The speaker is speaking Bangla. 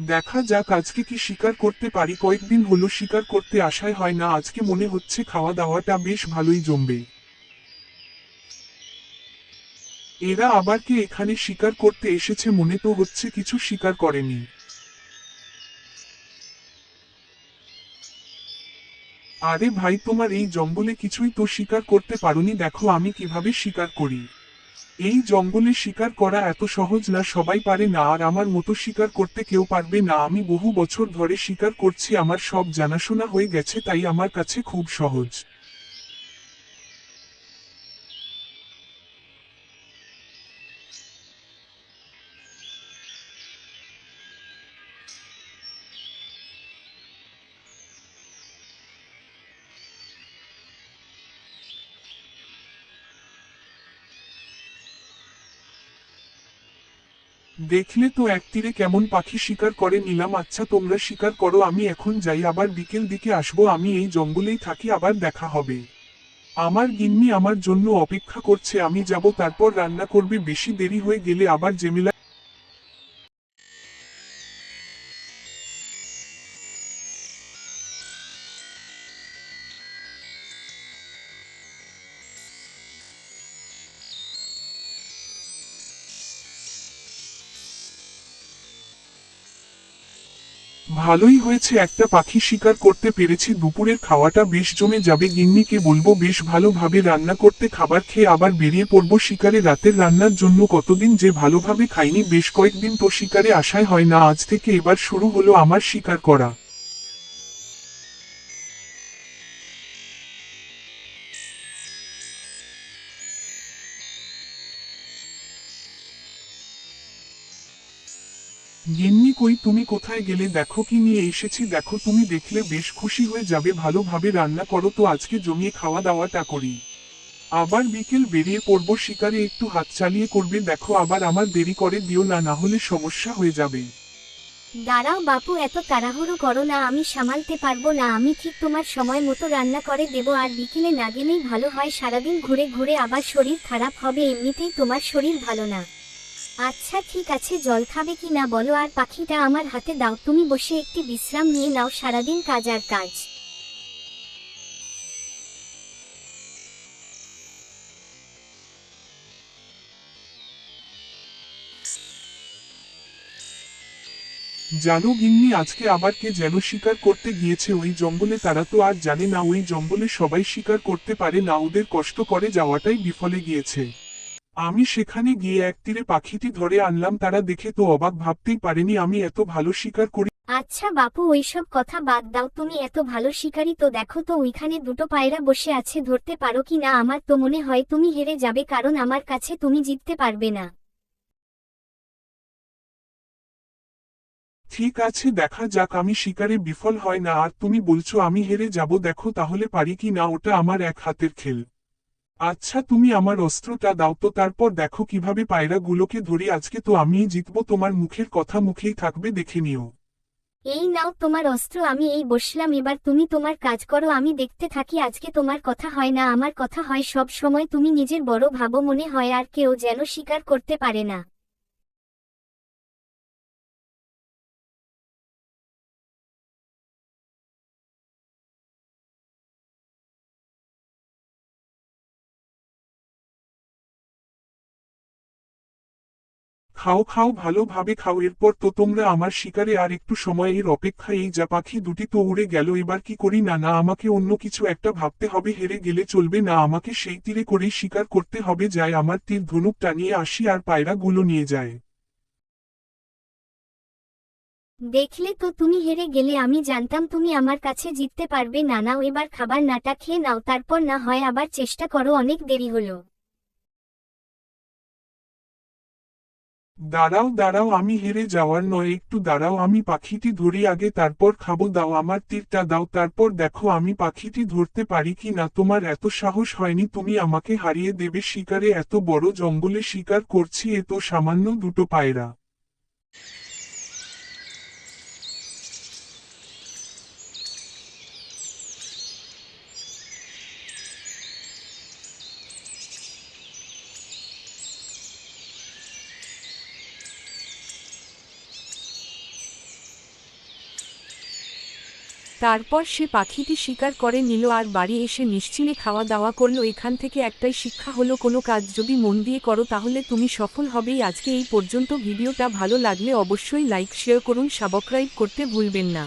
দেখা যাক আজকে কি শিকার করতে পারি। কয়েকদিন হলো শিকার করতে আশায় হয় না। আজকে মনে হচ্ছে খাওয়া দাওয়াটা বেশ ভালোই জমবে। এরা আবার কি এখানে শিকার করতে এসেছে মনে তো হচ্ছে কিছু শিকার করেনি। আরে ভাই, তোমার এই জঙ্গলে কিছুই তো শিকার করতে পারোনি। দেখো আমি কীভাবে শিকার করি। এই জঙ্গলে শিকার করা এত সহজ না, সবাই পারে না, আর আমার মতো শিকার করতে কেউ পারবে না। আমি বহু বছর ধরে শিকার করছি, আমার সব জানাশোনা হয়ে গেছে, তাই আমার কাছে খুব সহজ। দেখলে তো এক তীরে কেমন পাখি শিকার করে, নিলাম আচ্ছা তোমরা শিকার করো, আমি এখন যাই, আবার বিকেল দিকে আসব, আমি এই জঙ্গলেই থাকি, আবার দেখা হবে। আমার গিন্নি আমার জন্য অপেক্ষা করছে, আমি যাব, তারপর রান্না করবে, বেশি দেরি হয়ে গেলে আবার জেমিলা ভালোই হয়েছে, একটা পাখি শিকার করতে পেরেছি, দুপুরের খাওয়াটা বেশ জমে যাবে, গিন্নিকে বলব বেশ ভালোভাবে রান্না করতে, খাবার খেয়ে আবার বেরিয়ে পড়ব, শিকারে রাতের রান্নার জন্য কতদিন যে ভালোভাবে খাইনি, বেশ কয়েকদিন তো শিকারে আসাই হয় না, আজ থেকে এবার শুরু হলো আমার শিকার করা। গিন্নি কই, তুমি কোথায় গেলে? দেখো কি নিয়ে এসেছি। দেখো, তুমি দেখলে বেশ খুশি হয়ে যাবে। ভালোভাবে রান্না করো তো, আজকে জমিয়ে খাওয়া দাওয়াটা করি। আবার বিকেল বেরিয়ে পড়ব, শিকারে একটু হাত চালিয়ে করবে। দেখো, আবার আমার দেরি করে দিও না না হলে সমস্যা হয়ে যাবে। দাঁড়াও বাপু, এত তাড়াহুড়ো করো না, আমি সামালতে পারব না। আমি ঠিক তোমার সময় মতো রান্না করে দেবো, আর বিকেলে না গেলেই ভালো হয়। সারাদিন ঘুরে ঘুরে আবার শরীর খারাপ হবে, এমনিতেই তোমার শরীর ভালো না। আচ্ছা ঠিক আছে, জল খাবে কি না বলো, আর পাখিটা আমার হাতে দাও, তুমি বসে একটি বিশ্রাম নিয়ে নাও, সারাদিন কাজ আর কাজ। জানো গিন্নি, আজকে আবার কে যেন শিকার করতে গিয়েছে, ওই জঙ্গলে তারা তো আর জানে না, ওই জঙ্গলে সবাই শিকার করতে পারে না, ওদের কষ্ট করে যাওয়াটাই বিফলে গিয়েছে। আমি সেখানে গিয়ে এক তীরে পাখিটি ধরে আনলাম তারা দেখে তো অবাক ভাবতেই পারেনি আমি এত ভালো শিকার করি। আচ্ছা বাপু ওইসব কথা বাদ দাও তুমি এত ভালো শিকারী তো দেখো তো ওইখানে দুটো পায়রা বসে আছে ধরতে পারো কি না? আমার তো মনে হয় তুমি হেরে যাবে কারণ আমার কাছে তুমি জিততে পারবে না। ঠিক আছে দেখা যাক আমি শিকারে বিফল হয় না আর তুমি বলছো আমি হেরে যাব দেখো তাহলে পারি কি না ওটা আমার এক হাতের খেল। আচ্ছা তুমি আমার অস্ত্রটা দাও তো, তারপর দেখো কীভাবে পায়রাগুলোকে ধরি। আজকে তো আমিই জিতব, তোমার মুখের কথা মুখেই থাকবে, দেখে নিও। এই নাও তোমার অস্ত্র, আমি এই বসলাম, এবার তুমি তোমার কাজ করো, আমি দেখতে থাকি, আজকে তোমার কথা হয় না, আমার কথা হয়, সব সময় তুমি নিজের বড় ভাবো মনে হয়, আর কেউ যেন স্বীকার করতে পারে না। খাও খাও, ভালোভাবে খাও। এরপর তো তোমরা আমার শিকারে আর একটু সময় এর অপেক্ষায় এই যা পাখি দুটি তো উড়ে গেল, এবার কি করি? না না, আমাকে অন্য কিছু একটা ভাবতে হবে, হেরে গেলে চলবে। না, আমাকে সেই তীরে করেই শিকার করতে হবে যায় আমার তীর ধনুক টানিয়ে আসি আর পায়রাগুলো নিয়ে যায়। দেখলে তো তুমি হেরে গেলে, আমি জানতাম তুমি আমার কাছে জিততে পারবে। না নাও এবার খাবার নাটা খেয়ে নাও, তারপর না হয়, আবার চেষ্টা করো, অনেক দেরি হলো। দাঁড়াও দাঁড়াও, আমি হেরে যাওয়ার নয়, একটু দাঁড়াও, আমি পাখিটি ধরি আগে, তারপর খাব, দাও, আমার তীরটা দাও, তারপর দেখো, আমি পাখিটি ধরতে পারি কি না, তোমার এত সাহস হয়নি, তুমি আমাকে হারিয়ে দেবে, শিকারে এত বড় জঙ্গলে শিকার করছি এত সামান্য দুটো পায়রা। তারপর সে পাখিটি স্বীকার করে নিল আর বাড়ি এসে নিশ্চিনে খাওয়া দাওয়া করল। এখান থেকে একটাই শিক্ষা হলো, কোনো কাজ যদি মন দিয়ে করো তাহলে তুমি সফল হবেই। আজকে এই পর্যন্ত ভিডিওটা ভালো লাগলে অবশ্যই লাইক, শেয়ার করুন, সাবস্ক্রাইব করতে ভুলবেন না।